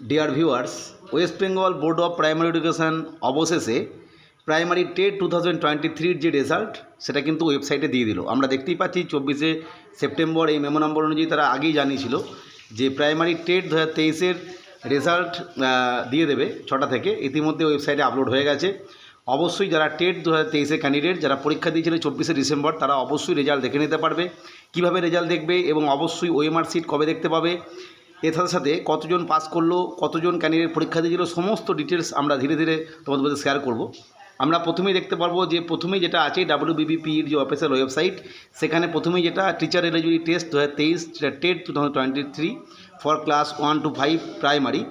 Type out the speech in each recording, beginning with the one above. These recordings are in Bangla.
Dear viewers West Bengal board of primary education অবশেষে primary TET two thousand twenty থ্রির যে রেজাল্ট সেটা কিন্তু ওয়েবসাইটে দিয়ে দিল। আমরা দেখতেই পাচ্ছি চব্বিশে সেপ্টেম্বর এই মেমো নম্বর অনুযায়ী তারা আগেই জানিয়েছিল যে প্রাইমারি টেট দু হাজার তেইশের রেজাল্ট দিয়ে দেবে ছটা থেকে। ইতিমধ্যে ওয়েবসাইটে আপলোড হয়ে গেছে। অবশ্যই যারা টেট দু হাজার তেইশে ক্যান্ডিডেট যারা পরীক্ষা দিয়েছিল চব্বিশে ডিসেম্বর, তারা অবশ্যই রেজাল্ট দেখে নিতে পারবে। কীভাবে রেজাল্ট দেখবে এবং অবশ্যই ওএমআর সিট কবে দেখতে পাবে? এর সাথে সাথে কতজন পাস করল, কতজন ক্যান্ডিডেট পরীক্ষা দিয়েছিল, সমস্ত ডিটেলস আমরা ধীরে ধীরে তোমাদের মধ্যে শেয়ার করব। আমরা প্রথমেই দেখতে পারব যে প্রথমেই যেটা আছে ডাব্লিউবিবিপির যে অফিসিয়াল ওয়েবসাইট সেখানে প্রথমেই যেটা টিচার এলিজিবিলিটি টেস্ট দু হাজার তেইশ TET two thousand twenty three for class one two five primary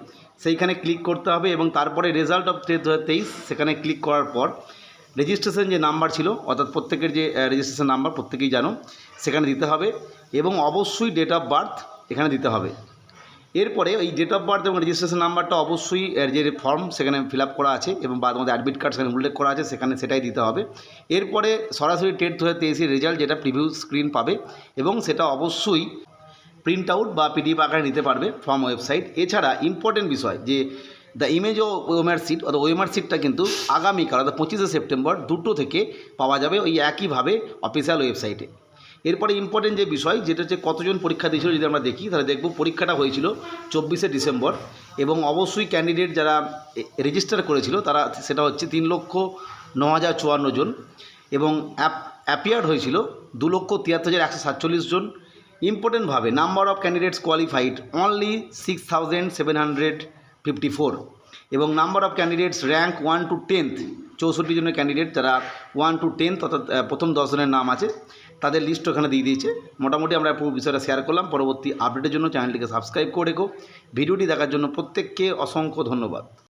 সেইখানে ক্লিক করতে হবে এবং তারপরে রেজাল্ট অফ টেট দু হাজার তেইশ, সেখানে ক্লিক করার পর রেজিস্ট্রেশন যে নাম্বার ছিল, অর্থাৎ প্রত্যেকের যে রেজিস্ট্রেশন নাম্বার প্রত্যেকেই জানো, সেখানে দিতে হবে এবং অবশ্যই ডেট অফ বার্থ এখানে দিতে হবে। এরপরে ওই ডেট অফ বার্থ এবং রেজিস্ট্রেশন নাম্বারটা অবশ্যই যে ফর্ম সেখানে ফিল করা আছে এবং বাদ মধ্যে অ্যাডমিট কার্ড সেখানে উল্লেখ করা আছে, সেখানে সেটাই দিতে হবে। এরপরে সরাসরি টেট দু হাজার রেজাল্ট যেটা প্রিভিউ স্ক্রিন পাবে এবং সেটা অবশ্যই প্রিন্ট আউট বা পিডিএফ আকারে নিতে পারবে ফর্ম ওয়েবসাইট এছাড়া ইম্পর্টেন্ট বিষয় যে দ্য ইমেজ ও ওএমআর সিট অর্থাৎ ওএমআর সিটটা কিন্তু আগামীকাল অর্থাৎ পঁচিশে সেপ্টেম্বর দুটো থেকে পাওয়া যাবে ওই একইভাবে অফিসিয়াল ওয়েবসাইটে এরপরে ইম্পর্টেন্ট যে বিষয়, যেটা হচ্ছে কতজন পরীক্ষা দিয়েছিল যদি আমরা দেখি, তাহলে দেখব পরীক্ষাটা হয়েছিল চব্বিশে ডিসেম্বর এবং অবশ্যই ক্যান্ডিডেট যারা রেজিস্টার করেছিল, তারা সেটা হচ্ছে তিন লক্ষ ন হাজার চুয়ান্ন জন এবং অ্যাপ অ্যাপিয়ার্ড হয়েছিল দু লক্ষ তিয়াত্তর হাজার একশো সাতচল্লিশ জন। ইম্পর্টেন্টভাবে number of candidates qualified only six thousand seven hundred fifty four এবং number of candidates rank one two tenth চৌষট্টি জনের ক্যান্ডিডেট যারা ওয়ান টু টেন্থ অর্থাৎ প্রথম দশ জনের নাম আছে। তাদের লিস্ট ওখানে দিয়ে দিয়েছে। মোটামুটি আমরা পুরো বিষয়টা শেয়ার করলাম। পরবর্তী আপডেটের জন্য চ্যানেলটিকে সাবস্ক্রাইব করে রেখো। ভিডিওটি দেখার জন্য প্রত্যেককে অসংখ্য ধন্যবাদ।